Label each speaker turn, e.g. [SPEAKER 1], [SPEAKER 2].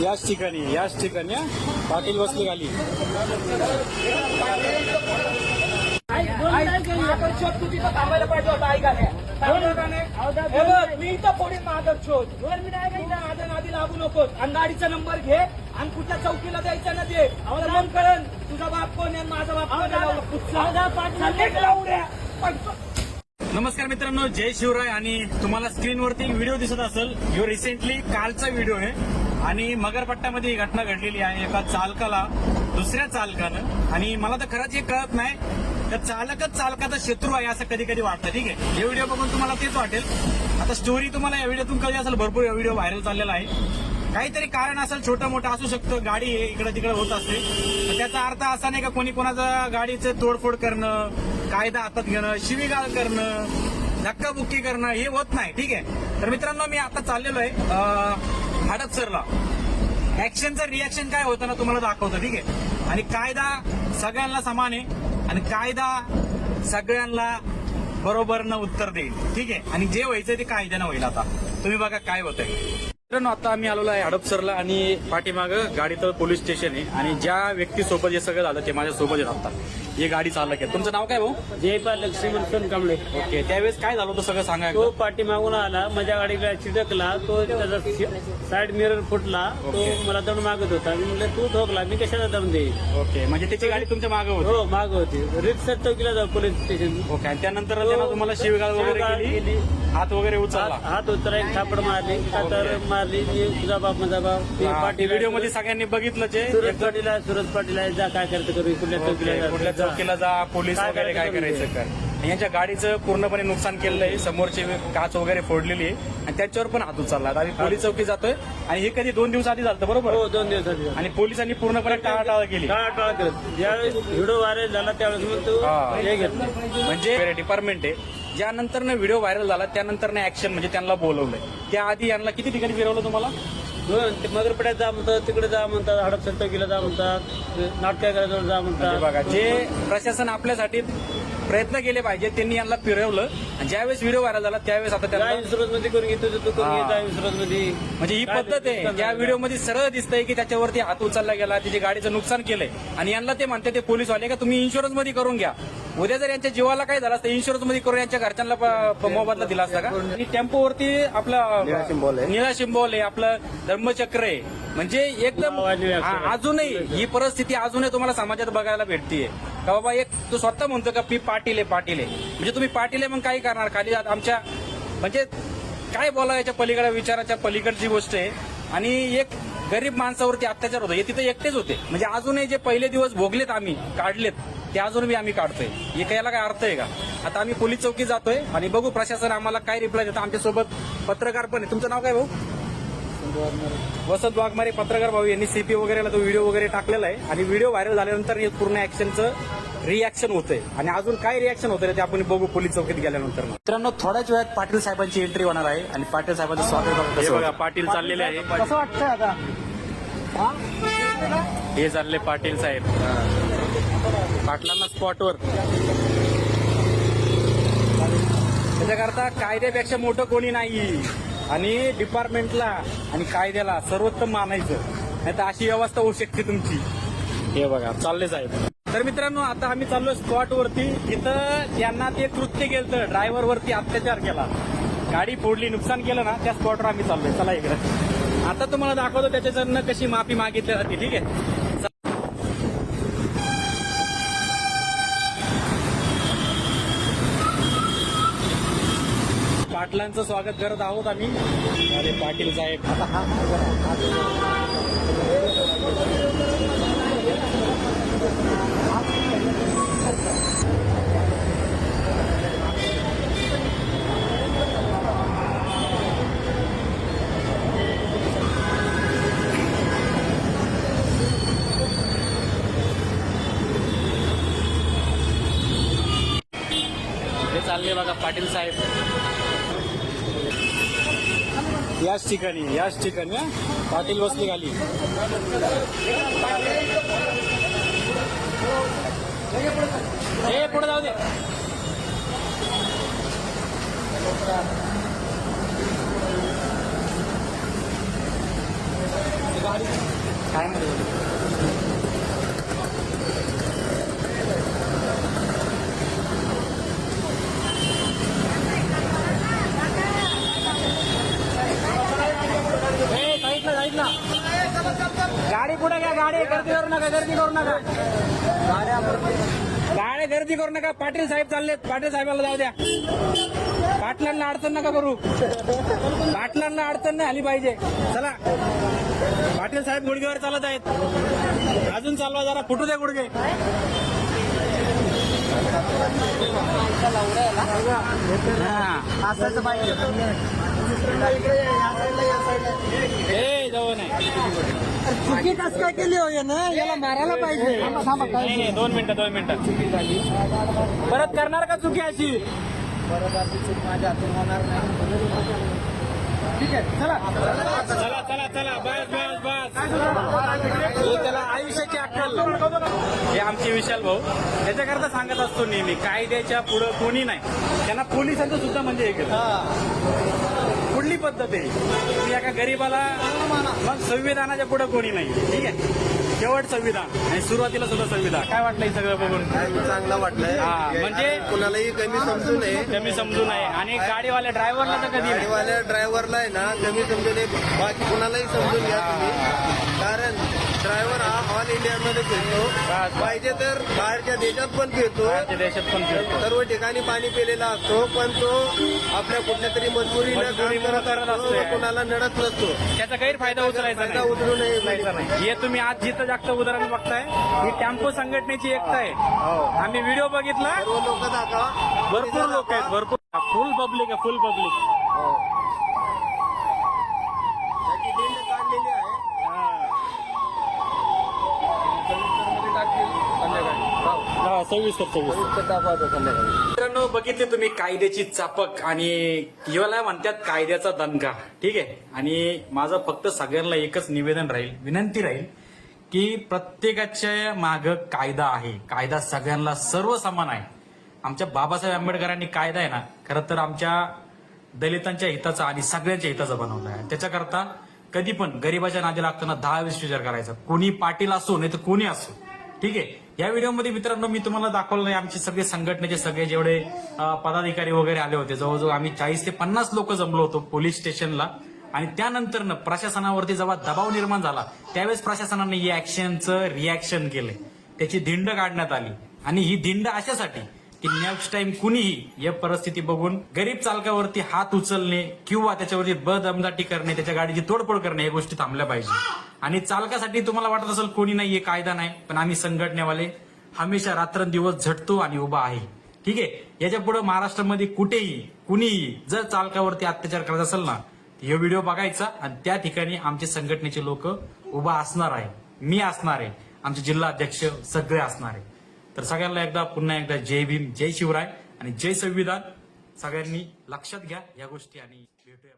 [SPEAKER 1] याच ठिकाणी याच ठिकाणी पाटील बसले खाली.
[SPEAKER 2] शोध तू तिथं थांबायला पाहिजे मी तर फोडीन मागं शोध माझ्या नादी लागू नकोस आणि गाडीचा नंबर घे आणि कुठल्या चौकीला द्यायचा ना दे मला मग तुझा बाप कोण आहे माझा बाप कोण
[SPEAKER 1] नमस्कार मित्रांनो जय शिवराय आणि तुम्हाला स्क्रीनवरती व्हिडिओ दिसत असेल. ह्यो रिसेंटली कालचा व्हिडिओ आहे. आणि मगरपट्ट्यामध्ये ही घटना घडलेली आहे. एका चालकाला दुसऱ्या चालकानं आणि मला तर खरंच हे कळत नाही तर चालकच चालकाचा शत्रू आहे असं कधी कधी वाटतं. ठीक आहे? हे व्हिडिओ बघून तुम्हाला तेच वाटेल. आता स्टोरी तुम्हाला या व्हिडिओतून कळली असेल भरपूर व्हिडिओ व्हायरल चाललेला आहे. काहीतरी कारण असेल छोटं मोठं असू शकतं गाडी इकडे तिकडे होत असते. त्याचा अर्थ असा नाही का कोणी कोणाचा गाडीचं तोडफोड करणं कायदा हातात घेणं शिवीगाळ करणं धक्काबुक्की करणं हे होत नाही. ठीक आहे? तर मित्रांनो मी आता चाललेलो आहे. हडपसरला ऍक्शनचं रिॲक्शन काय होतं ना तुम्हाला दाखवतं ठीक आहे? आणि कायदा सगळ्यांना समान आहे आणि कायदा सगळ्यांना बरोबरनं उत्तर देईल ठीक आहे? आणि जे व्हायचं ते कायद्यानं होईल आता. तुम्ही बघा काय होतंय. मित्रांनो आता आम्ही आलेलो आहे हडपसरला आणि पाठीमागं गाडीचं पोलीस स्टेशन आहे आणि ज्या व्यक्तीसोबत हे सगळं झालं ते माझ्या सोबत आहेत आता हे गाडी चालक आहे तुमचं नाव काय भाऊ?
[SPEAKER 3] जयपाल लक्ष्मण सोनकांबळे
[SPEAKER 1] ओके त्यावेळेस काय झालं होतं सगळं सांगा
[SPEAKER 3] तो. पाठीमागून आला माझ्या गाडीला चिटकला तो त्याचा साईड मिरर फुटला तो. मला दंड मागत होता. मी म्हणलं तू ठोकला मी कशाला दंड देईल
[SPEAKER 1] ओके म्हणजे त्याची गाडी तुमच्या मागं होती?
[SPEAKER 3] हो माग होती. रितसर चौकीला जाऊ पोलीस स्टेशन.
[SPEAKER 1] ओके आणि त्यानंतर त्यानं तुम्हाला शिवगाळ वगैरे. हात वगैरे उचलला?
[SPEAKER 3] हात उतरा एक थापड मारली. तर मारली तुझा बाप माझा बाप
[SPEAKER 1] व्हिडिओमध्ये सगळ्यांनी बघितलं
[SPEAKER 3] सुरज पाटीला सुरज पाटीला जा काय करते करू कुठल्या चौकीला जा.
[SPEAKER 1] कुठल्या चौकीला जा पोलीस
[SPEAKER 3] काय
[SPEAKER 1] वगैरे काय
[SPEAKER 3] करायचं
[SPEAKER 1] करायचं कर. यांच्या गाडीचं पूर्णपणे नुकसान केलेलं आहे. समोरचे काच वगैरे फोडलेली आहे. आणि त्याच्यावर पण हात उचलला. आता आम्ही पोलीस चौकी जातोय. आणि हे कधी दोन दिवस आधी झालं बरोबर?
[SPEAKER 3] हो दोन दिवसाची
[SPEAKER 1] आणि पोलिसांनी पूर्णपणे टाळाटाळ केली.
[SPEAKER 3] टाळा करत ज्यावेळेस व्हिडिओ व्हायरल झाला त्यावेळेस मग तू
[SPEAKER 1] हा.
[SPEAKER 3] हे घेतलं.
[SPEAKER 1] म्हणजे डिपार्टमेंट आहे. ज्यानंतर व्हिडिओ व्हायरल झाला त्यानंतर ऍक्शन म्हणजे त्यांना बोलवलंय. त्याआधी यांना किती ठिकाणी फिरवलं तुम्हाला?
[SPEAKER 3] मगरपड्यात जा म्हणतात तिकडे जा म्हणतात हडपसर चौकीला जा म्हणतात नाटकाकडे जा
[SPEAKER 1] म्हणजे
[SPEAKER 3] म्हणतात
[SPEAKER 1] बघा जे प्रशासन आपल्यासाठी प्रयत्न केले पाहिजे त्यांनी यांना फिरवलं. आणि ज्यावेळेस व्हिडिओ व्हायरल झाला त्यावेळेस आता त्यांना
[SPEAKER 3] जा इन्शुरन्समध्ये करून घेतो तू करून. घे जा इन्शुरन्समध्ये.
[SPEAKER 1] म्हणजे ही पद्धत आहे. या? व्हिडिओमध्ये सरळ दिसतंय की त्याच्यावरती हात उचलला गेला त्याची गाडीचं नुकसान केलंय. आणि यांना ते म्हणते ते पोलीस वाले का? तुम्ही इन्शुरन्समध्ये करून घ्या. उद्या जर यांच्या जीवाला काय झालं असतं इन्शुरन्समध्ये करून यांच्या घरच्यांना मोबदला दिला असता का? आणि टेम्पोवरती आपलं निळा शिंबोल आहे. आपलं धर्मचक्र आहे. म्हणजे एकदम हा. अजूनही ही परिस्थिती अजूनही तुम्हाला समाजात बघायला भेटतीये. का बाबा एक तो स्वतः म्हणतो का पी पाटील आहे पाटील आहे. म्हणजे तुम्ही पाटील आहे मग काय करणार? खाली आत- आमच्या म्हणजे काय बोला याच्या पलीकडे विचाराच्या पलीकडची गोष्ट आहे. आणि एक गरीब माणसावरती अत्याचार होतो. हे तिथे एकटेच होते. म्हणजे अजूनही जे पहिले दिवस भोगलेत आम्ही काढलेत ते अजूनही आम्ही काढतोय. हे काय याला काय अर्थ आहे का? आता आम्ही पोलीस चौकीत जातोय आणि बघू प्रशासन आम्हाला काय रिप्लाय देतं. आमच्यासोबत पत्रकार पण आहे. तुमचं नाव काय भाऊ? वसंत वाघमारे पत्रकार भाऊ यांनी सीपी वगैरेला तो व्हिडिओ वगैरे टाकलेला आहे. आणि व्हिडिओ व्हायरल झाल्यानंतर हे पूर्ण ऍक्शनचं रिॲक्शन होतंय. आणि अजून काय रिॲक्शन होतंय ते आपण बघू पोलीस चौकीत गेल्यानंतर मित्रांनो थोड्याच वेळात पाटील साहेबांची एंट्री होणार आहे. आणि पाटील साहेबांचं स्वागत हे बघा पाटील चाललेले आहे
[SPEAKER 2] कसं वाटतंय आता?
[SPEAKER 1] हे? चालले पाटील साहेब. पाटलांना स्पॉटवर त्याच्याकरता कायद्यापेक्षा मोठं कोणी नाही आणि डिपार्टमेंटला आणि कायद्याला सर्वोत्तम मानायचं. नाही तर अशी व्यवस्था होऊ शकते तुमची. हे बघा चालले साहेब. तर मित्रांनो आता आम्ही चाललो स्पॉट वरती. इथं यांना ते कृत्य केलं ड्रायव्हर वरती अत्याचार केला. गाडी फोडली नुकसान केलं ना त्या स्पॉटवर आम्ही चाललोय. चला इकडे. आता तुम्हाला दाखवतो त्याच्याकडनं कशी माफी मागितली जाते ठीक आहे? पाटलांचं स्वागत करत आहोत आम्ही. अरे पाटील साहेब. हे चालले बघा पाटील साहेब. याच ठिकाणी याच ठिकाणी पाटील बसले खाली. हे पुढे जाऊ दे. काय म्हणतो गाडी पुढे घ्या गाडी गर्दी करू नका गर्दी करू नका. गाडी गर्दी करू नका. पाटील साहेब चाललेत. पाटील साहेबाला जाऊ द्या. पाटलांना अडचण नका करू. पाटलांना अडचण नाही आली पाहिजे. चला. पाटील साहेब गुडघेवर चालत आहेत. अजून चालवा जरा. फुटू द्या गुडघे. जवळ नाही
[SPEAKER 2] चुकी कस काय केली हो ना याला मारायला पाहिजे.
[SPEAKER 1] दोन मिनिटं दोन मिनिटं. चुकी झाली परत करणार का चुकी अशी?
[SPEAKER 2] परत अशी चूक माझ्या हातून होणार नाही ठीक आहे चला.
[SPEAKER 1] चला चला चला. बस बस बस. त्याला आयुष्याची अक्कल. हे आमचे विशाल भाऊ. त्याच्याकरता सांगत असतो नेहमी कायद्याच्या पुढं कोणी नाही. त्यांना पोलिसांचं सुद्धा म्हणजे हे केलं. कुठली पद्धत आहे. तुम्ही एका गरीबाला मग संविधानाच्या पुढे कोणी नाही. ठीक आहे? शेवट संविधान आणि सुरुवातीला सुद्धा संविधान. काय वाटलं हे सगळं बघून?
[SPEAKER 4] चांगलं वाटलंय.
[SPEAKER 1] हा, म्हणजे-
[SPEAKER 4] कुणालाही कमी समजू नये.
[SPEAKER 1] कमी समजू नये. आणि गाडीवाल्या ड्रायव्हरला तर कधी नाही.
[SPEAKER 4] गाडीवाल्या ड्रायव्हरला आहे ना कमी समजू नये. बाकी कुणालाही समजून घ्या तुम्ही. कारण ड्रायव्हर हा ऑल इंडियामध्ये फिरतो. पाहिजे तर बाहेरच्या देशात पण फिरतो.
[SPEAKER 1] बाहेरच्या देशात पण फिरतो.
[SPEAKER 4] सर्व ठिकाणी पाणी पिलेला असतो पण तो आपल्या कुठल्या तरी काम
[SPEAKER 1] मजबुरीमुळे
[SPEAKER 4] करत असतो कुणाला नडत नसतो.
[SPEAKER 1] त्याचा गैरफायदा उचलायचा
[SPEAKER 4] फायदा
[SPEAKER 1] नाही.
[SPEAKER 4] उचलू नये
[SPEAKER 1] उचलायचा नाही. हे तुम्ही आज जिथं जागतं उदाहरण बघताय ही टेम्पो संघटनेची एकता आहे. आम्ही व्हिडिओ बघितला.
[SPEAKER 4] सर्व लोक दाखवा.
[SPEAKER 1] भरपूर लोक आहेत भरपूर. फुल पब्लिक आहे फुल पब्लिक सव्वीस सव्वीस मित्रांनो बघितले तुम्ही कायद्याची चापक आणि याला म्हणतात कायद्याचा दणका. ठीक आहे? आणि माझं फक्त सगळ्यांना एकच निवेदन राहील विनंती राहील की प्रत्येकाच्या माग कायदा आहे. कायदा सगळ्यांना सर्व समान आहे. आमच्या बाबासाहेब आंबेडकरांनी कायदा आहे ना खरं तर आमच्या दलितांच्या हिताचा आणि सगळ्यांच्या हिताचा बनवला आहे. त्याच्याकरता कधी पण गरीबाच्या नादी लागताना दहा वीस विचार करायचा. कोणी पाटील असो नाही तर कोणी असो. ठीक आहे? या व्हिडिओमध्ये मित्रांनो मी तुम्हाला दाखवलं नाही आमचे सगळे संघटनेचे सगळे जेवढे पदाधिकारी वगैरे आले होते जवळजवळ आम्ही चाळीस ते पन्नास लोक जमलो होतो पोलीस स्टेशनला. आणि त्यानंतर प्रशासनावरती जेव्हा दबाव निर्माण झाला त्यावेळेस प्रशासनाने या ऍक्शनचं रिॲक्शन केलं. त्याची धिंड काढण्यात आली. आणि ही धिंड अशासाठी की नेक्स्ट टाइम कुणीही या परिस्थिती बघून गरीब चालकावरती हात उचलणे किंवा त्याच्यावरती बदमदाटी करणे त्याच्या गाडीची तोडफोड करणे या गोष्टी थांबल्या पाहिजे. आणि चालकासाठी तुम्हाला वाटत असेल कोणी नाही हे कायदा नाही पण आम्ही संघटनेवाले हमेशा रात्रंदिवस झटतो आणि उभा आहे. ठीक आहे? याच्यापुढे महाराष्ट्रामध्ये कुठेही कुणीही जर चालकावरती अत्याचार करत असेल ना हे व्हिडिओ बघायचा आणि त्या ठिकाणी आमचे संघटनेचे लोक उभा असणार आहे. मी असणार आहे. आमचे जिल्हा अध्यक्ष सगळे असणार आहे. तर सगळ्यांना एकदा पुन्हा एकदा जय भीम जय शिवराय आणि जय संविधान. सगळ्यांनी लक्षात घ्या या गोष्टी आणि भेटूया